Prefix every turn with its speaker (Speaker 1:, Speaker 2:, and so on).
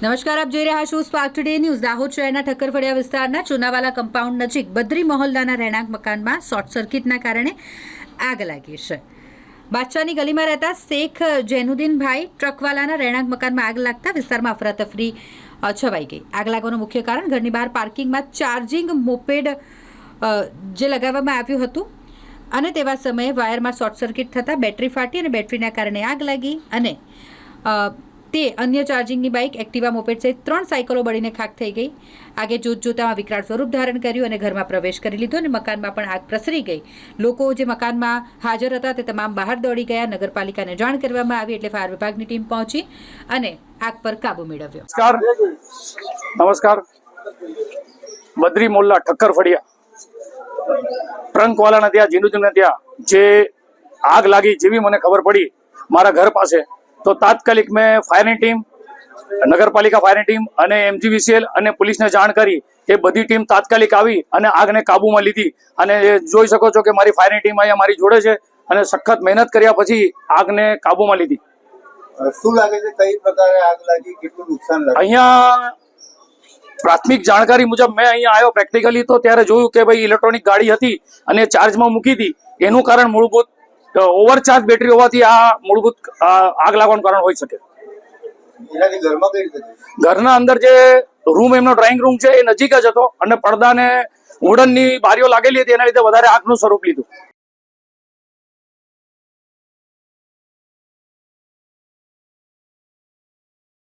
Speaker 1: નમસ્કાર, આપ જોઈ રહ્યા છો સ્પાર્ક ટુડે ન્યૂઝ દાહોદ શહેરના ઠક્કરફળિયા વિસ્તારના ચુનાવાલા કમ્પાઉન્ડ નજીક બદ્રી મહોલ્લાના રહેણાંક મકાનમાં શોર્ટ સર્કિટના કારણે આગ લાગી છે. બાદશાહની ગલીમાં રહેતા શેખ જૈનુદ્દીનભાઈ ટ્રકવાલાના રહેણાંક મકાનમાં આગ લાગતા વિસ્તારમાં અફરાતફરી છવાઈ ગઈ. આગ લાગવાનું મુખ્ય કારણ ઘરની બહાર પાર્કિંગમાં ચાર્જિંગ મોપેડ જે લગાવવામાં આવ્યું હતું. અને તેવા સમયે વાયરમાં શોર્ટ સર્કિટ થતાં બેટરી ફાટી અને બેટરીના કારણે આગ લાગી અને તે અન્ય ચાર્જિંગની બાઇક એક્ટિવા મોપેડ સહિત ત્રણ સાયકલો બળીને ખાક થઈ ગઈ. આગે જોત જોતામાં વિકરાળ સ્વરૂપ ધારણ કર્યું અને ઘરમાં પ્રવેશ કરી લીધો અને મકાનમાં પણ આગ પ્રસરી ગઈ. લોકો જે મકાનમાં હાજર હતા તે તમામ બહાર દોડી ગયા. નગરપાલિકાને જાણ કરવામાં આવી એટલે ફાયર વિભાગની ટીમ પહોંચી અને આગ પર કાબુ મેળવ્યો.
Speaker 2: નમસ્કાર. નમસ્કાર. બદ્રી મોલ્લા ઠક્કર ફળિયા ટ્રંકવાલાના ત્યાં જીનુજીના ત્યાં જે આગ લાગી જેવી મને ખબર પડી, મારા ઘર પાસે તો તાત્કાલિક મેં ફાયરની ટીમ નગરપાલિકા ફાયરની ટીમ અને એમજીવીસીએલ અને પોલીસને જાણ કરી એ બધી ટીમ તાત્કાલિક આવી અને આગને કાબૂમાં લીધી. અને એ જોઈ શકો છો કે મારી ફાયરની ટીમ અહીંયા મારી જોડે છે અને સખત મહેનત કર્યા પછી આગને કાબૂમાં લીધી.
Speaker 3: શું લાગે છે કઈ પ્રકારે આગ લાગી કેટલું નુકસાન લાગ્યું?
Speaker 2: અહીંયા પ્રાથમિક જાણકારી મુજબ મેં અહીંયા આવ્યો પ્રેક્ટિકલી તો ત્યારે જોયું કે ભાઈ ઇલેક્ટ્રોનિક ગાડી હતી અને ચાર્જમાં મૂકી હતી. એનું કારણ મૂળભૂત ઓવરચાર્જ બેટરી હોવાથી આ મૂળભૂત આગ લાગવાનું કારણ હોઈ શકે? ઘરના અંદર જે રૂમ એમનો ડ્રોઈંગ રૂમ છે એ નજીક જ હતો અને પડદાને વુડનની બારીઓ લાગેલી હતી એના લીધે વધારે આગનું સ્વરૂપ લીધું